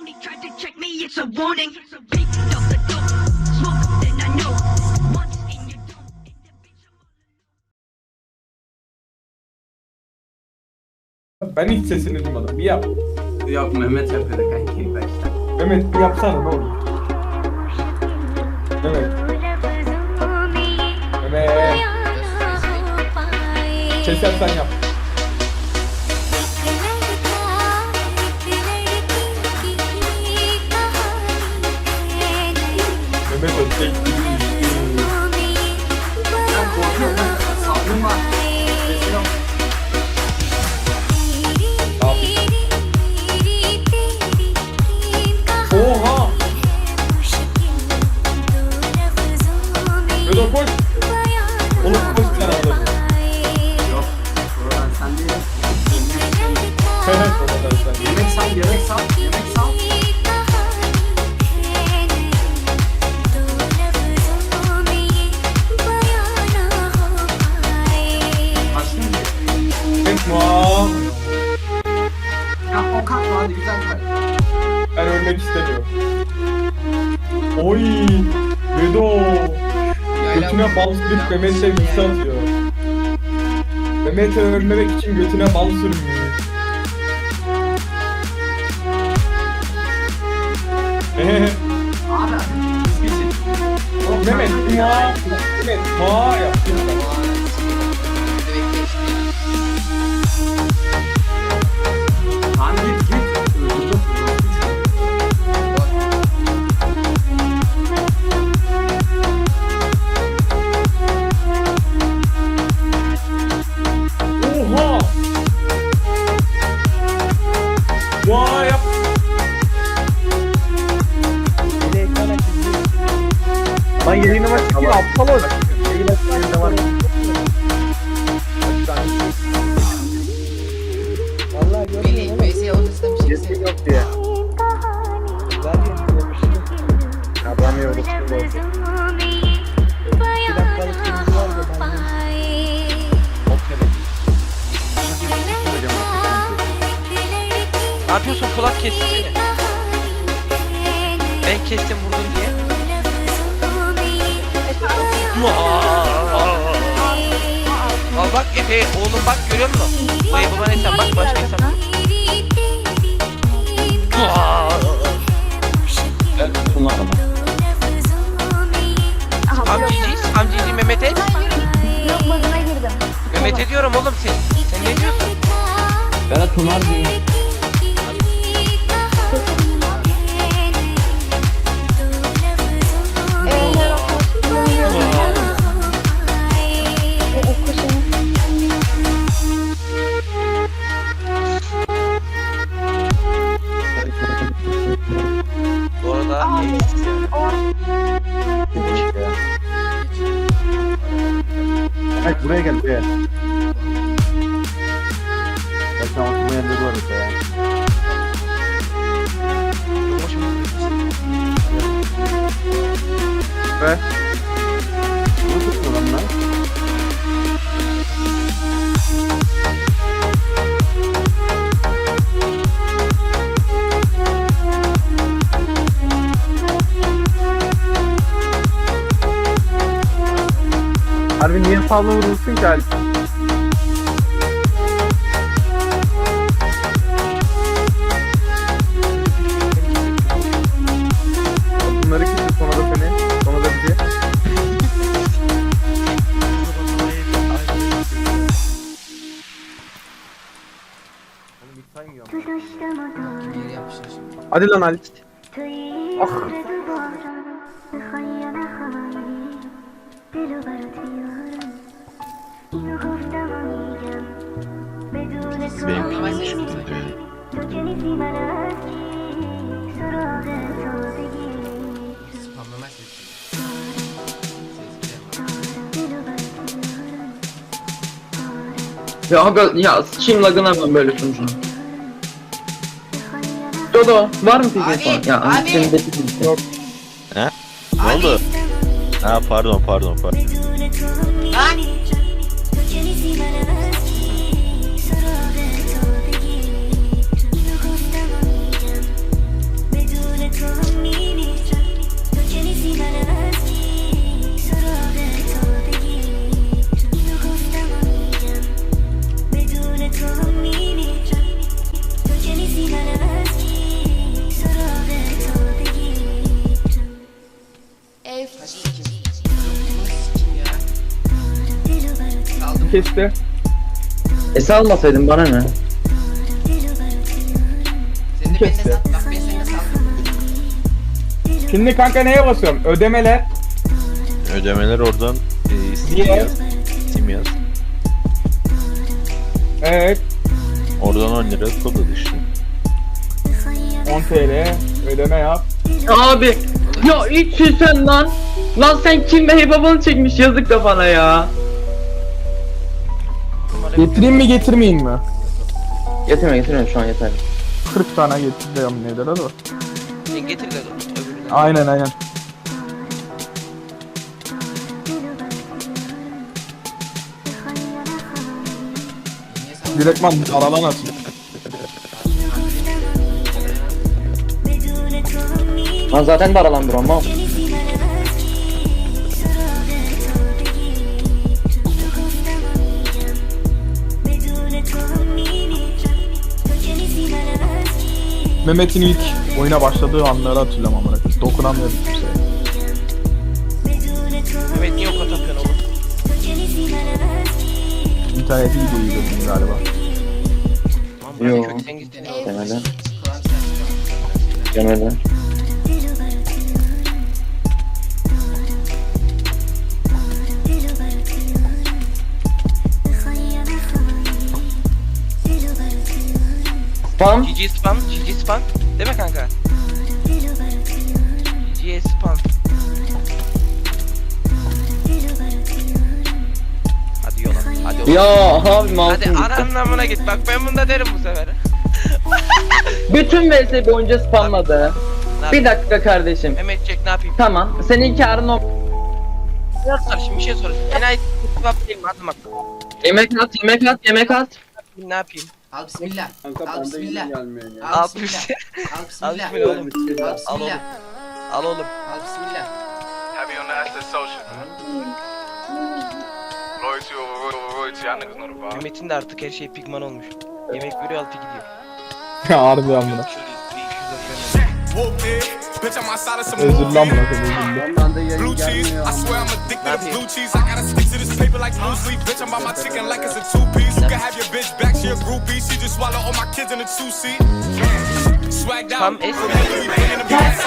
phony tried to check me, it's a warning. Picked up the dope, smoke, then I know. Once in your dome, individual. Ben hiç sesini duymadım. Bir yap. Yok Mehmet yapıyordu kanki başta. Mehmet bir yapsana ne olur. Mehmet. Mehmet. Kesersen yap. Mehmet Ben ölmek istemiyorum. Oy. Vedo. Götüne bal sürüp Mehmet'e gitsi atıyor. Mehmet'e ölmemek için götüne bal. Oğlum, Mehmet ma. Mehmet ma yap. Söyle. yok diye. Yok. Bir dakikalık ben Ne yapıyorsun kulak kesti. Ben kestim vurdum diye. Al bak Efe oğlum bak görüyor musun? Ev baba ne bak başka insan. Hamcici, hamcici Mehmet'e. Yok moduna girdim. Mehmet'e diyorum oğlum sen. Sen ne diyorsun? Berat Tunar diye. Buraya gel buraya. Bak sen oturma yerleri var orada ya. Ve fazla vurulsun ki Alp? Bunları kesin sonra da seni, sonra da bizi. Hadi lan Alp. Ah. Benim. Spamlama sesim. Ya aga ya sıçayım lagına ben böyle sunucuna. Dodo var mı Abi, peki falan? Ya abi. senin de Yok. Ne oldu? Ha pardon pardon pardon. Lan! Beni kesti. Ese almasaydın bana ne? Seni de benimle sat. Bak ben seninle sattım. Şimdi kanka neye basıyorum? Ödemeler. Ödemeler oradan e, Steam Niye? yaz. Steam yaz. Evet. Oradan 10 lira kod al işte. 10 TL. Ödeme yap. Abi ya hiç sen lan. Lan sen kim ve heybabını çekmiş yazık da bana ya. Getireyim mi getirmeyeyim mi? Getirme getirme şu an yeter. 40 tane getireceğim nedir hadi. Sen getir de öbürünü. Aynen aynen. Direktman aralan at. Lan zaten daralandır ama. Mehmet'in ilk oyuna başladığı anları hatırlıyorum amına. koyayım. Dokunamıyordum kimseye. Mehmet niye o kadar atıyorsun oğlum? İnterneti iyi değildim galiba. Lan Yo. bırak. Demeden. Kur'an sen. Demeden. Spam. GG spam, GG spam. Değil mi kanka? GG spam. Hadi yola. Hadi yola. Ya abi Hadi mouse'um gitti. ananın amına git. Bak ben bunda derim bu sefer. Bütün VS boyunca spamladı. Ne Bir yapayım? dakika kardeşim. Mehmet çek ne yapayım? Tamam. Senin karın o. Sor şimdi bir şey sor. Enayi kebap değil mi? Hadi bak. Yemek at, yemek at, yemek at. Ne yapayım? Al bismillah. Kanka Al bende bismillah. yine gelmiyor ya. Al Al bismillah. Al Al bismillah. bismillah oğlum. Al Al oğlum. bismillah. Al oğlum. Al bismillah. On the Asset Social. Loyalty over over royalty. Y'all niggas know the vibe. Mehmet'in de artık her şey pigman olmuş. Yemek veriyor altı gidiyor. Harbi amına. Whoop it. Bitch, I'm outside of some Özür movie. lan bırak özür Bende yayın Blue cheese. I swear I'm addicted to blue cheese. I gotta stick to this paper like blue sleep. Bitch, I'm by my chicken like it's a two piece. You can have your bitch back, she a groupie. She just swallow all my kids in a two seat. Swagged out. Tam es. We bringing them gas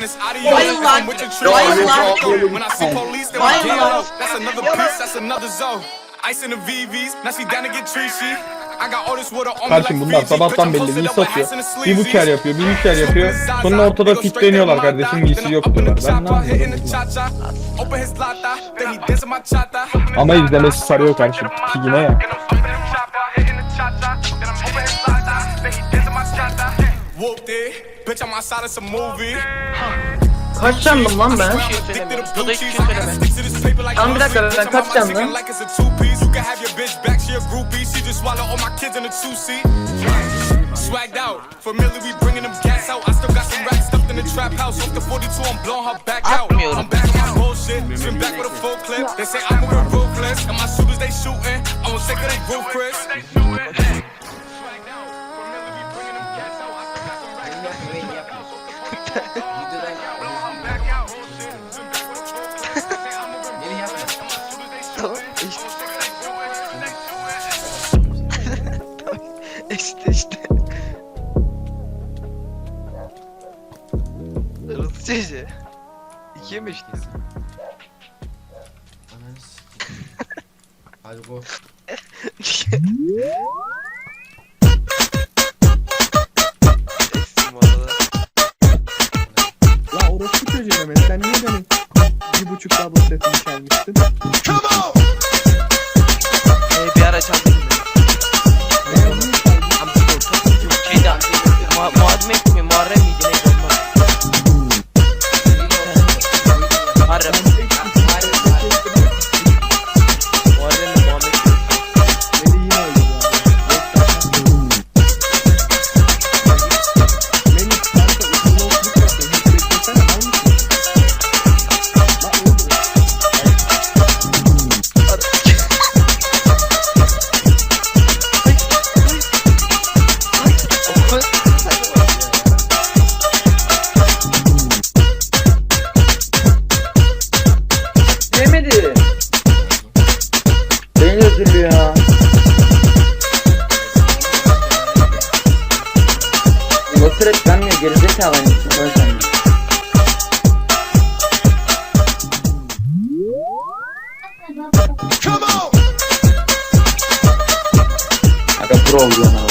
the nereye? breeze, then it's adios. Bayıl lan. I'm with the tree. Bayıl lan. When I see police, then Bayıl we lan. get out. That's another piece, that's another zone. Ice in the VVs, now she down to get treachy. I got all this water on me like Kardeşim bunlar sabahtan belli bir satıyor. Bir bu kere yapıyor, bir bu kere yapıyor. Sonra ortada fitleniyorlar kardeşim iyisi yok diyorlar. Ben ne anladım? Ama izlemesi sarıyor kardeşim. Tigine ya. Whooped it, bitch, I'm outside of some movie. Kaç candım lan ben? Bir şey söyleme. Dodo hiçbir şey söyleme. Tamam, bir dakika, ben kaç canlı? Swagged out, familiar, we bringing them gas out. I still got some racks stuffed in the trap house. Off the 42, I'm blowing her back out. I'm back on my bullshit, spin back with a full clip. They say I'm moving ruthless, and my shooters they shooting. I won't take of they roof, Chris. Beni yapma. Tamam işte. işte işte. Rus çocuğu. İkiye mi. Hadi go. Gerizekalı mısın? Böyle sen. Aga pro oluyor